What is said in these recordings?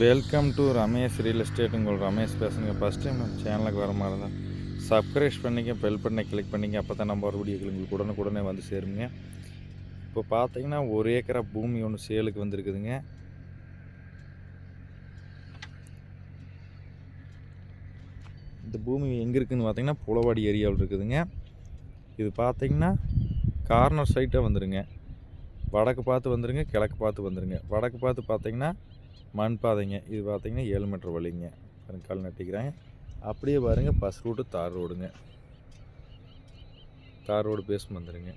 Welcome to Ramesh real estate உங்கள் ரமேஷ் பேசுங்க. First time நம்ம சேனலுக்கு வர மாதிரி தான் சப்ஸ்கிரைப் பண்ணிங்க பெல் பண்ண கிளிக் பண்ணிங்க அப்போ தான் நம்ம ஒரு வீடியோக்கள் உங்களுக்கு உடனுக்குடனே வந்து சேருங்க. இப்போ பார்த்தீங்கன்னா ஒரு ஏக்கரா பூமி ஒன்று சேலுக்கு வந்திருக்குதுங்க. இந்த பூமி எங்கே இருக்குதுன்னு பார்த்தீங்கன்னா புலவாடி ஏரியாவில் இருக்குதுங்க. இது பார்த்தீங்கன்னா கார்னர் சைட்டாக வந்துடுங்க வடக்கு பார்த்து வந்துடுங்க கிழக்கு பார்த்து வந்துடுங்க வடக்கு பார்த்து பார்த்தீங்கன்னா மண் பாதைங்க இது பார்த்திங்கன்னா ஏழு மீட்டர் வழிங்க. கால் நட்டிக்கிறாங்க அப்படியே பாருங்க பஸ் ரூட்டு தார் ரோடுங்க. தார் ரோடு பேஸ் வந்துடுங்க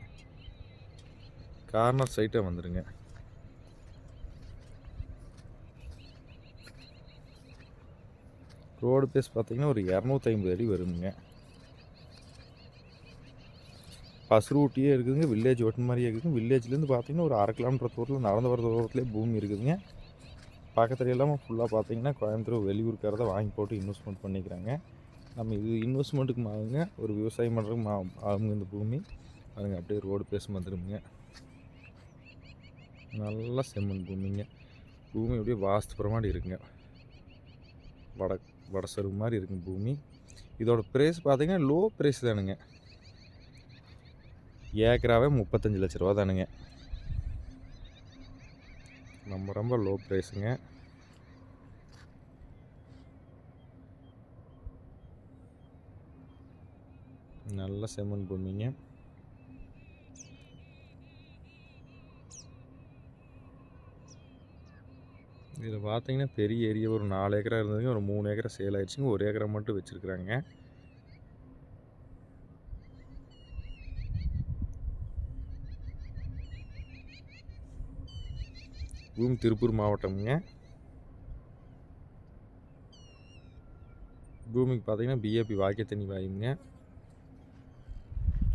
கார்னர் சைட்டாக வந்துடுங்க ரோடு பேஸ் பார்த்திங்கன்னா ஒரு இரநூத்தைம்பது அடி வருங்க. பஸ் ரூட்டியே இருக்குதுங்க வில்லேஜ் ஒட்டு மாதிரியே இருக்குதுங்க. வில்லேஜ்லேருந்து பார்த்திங்கன்னா ஒரு அரை கிலோமீட்டர் தூரத்தில் நடந்து வர தூரத்துலேயே பூமி இருக்குதுங்க. பக்கத்துல இல்லாமல் ஃபுல்லாக பார்த்தீங்கன்னா கோயம்புத்தூர் வெளியூருக்காரதை வாங்கி போட்டு இன்வெஸ்ட்மெண்ட் பண்ணிக்கிறாங்க. நம்ம இது இன்வெஸ்ட்மெண்ட்டுக்கு ஆகுங்க ஒரு விவசாயம் பண்ணுறதுக்கு மா ஆகுங்க இந்த பூமி. அதுங்க அப்படியே ரோடு பேச வந்துருங்க நல்லா செம்மண் பூமிங்க. பூமி அப்படியே வாஸ்துபுரமாடி இருக்குங்க. வட வடசருவு மாதிரி இருக்குங்க பூமி. இதோட ப்ரைஸ் பார்த்தீங்கன்னா லோ ப்ரைஸ் தானுங்க. ஏக்கராவே முப்பத்தஞ்சு லட்ச ரூபா தானுங்க. ரொம்ப ரொம்ப லோ ப்ரைஸுங்க நல்ல செம்மண் பூமிங்க இதில் பார்த்தீங்கன்னா பெரிய ஏரியா ஒரு நாலு ஏக்கரா இருந்ததுங்க ஒரு மூணு ஏக்கரா சேல் ஆயிடுச்சுங்க ஒரு ஏக்கரா மட்டும் வச்சுருக்குறாங்க. பூமி திருப்பூர் மாவட்டம்ங்க. பூமிக்கு பார்த்தீங்கன்னா பிஏபி வாக்கிய தண்ணி வாயுங்க.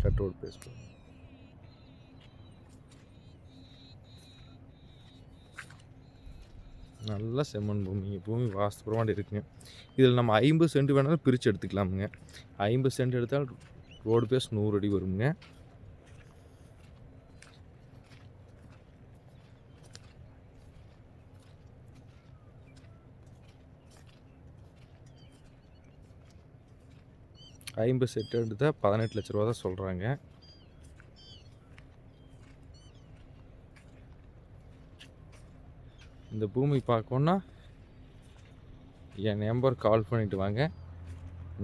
கட் ரோடு பேஸ் நல்ல செம்மண் பூமிங்க பூமி வாஸ்துபுரமாடி இருக்குங்க. இதில் நம்ம ஐம்பது சென்ட் வேணாலும் பிரித்து எடுத்துக்கலாமுங்க. ஐம்பது சென்ட் எடுத்தால் ரோடு பேஸ் நூறு அடி வருங்க. ஐம்பது செட்டு தான் பதினெட்டு லட்ச ரூபா தான் சொல்கிறாங்க இந்த பூமி பார்க்கணுன்னா என் நம்பர் கால் பண்ணிவிட்டு வாங்க.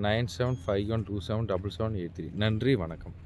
Nine seven five one two seven double seven eight three. நன்றி வணக்கம்.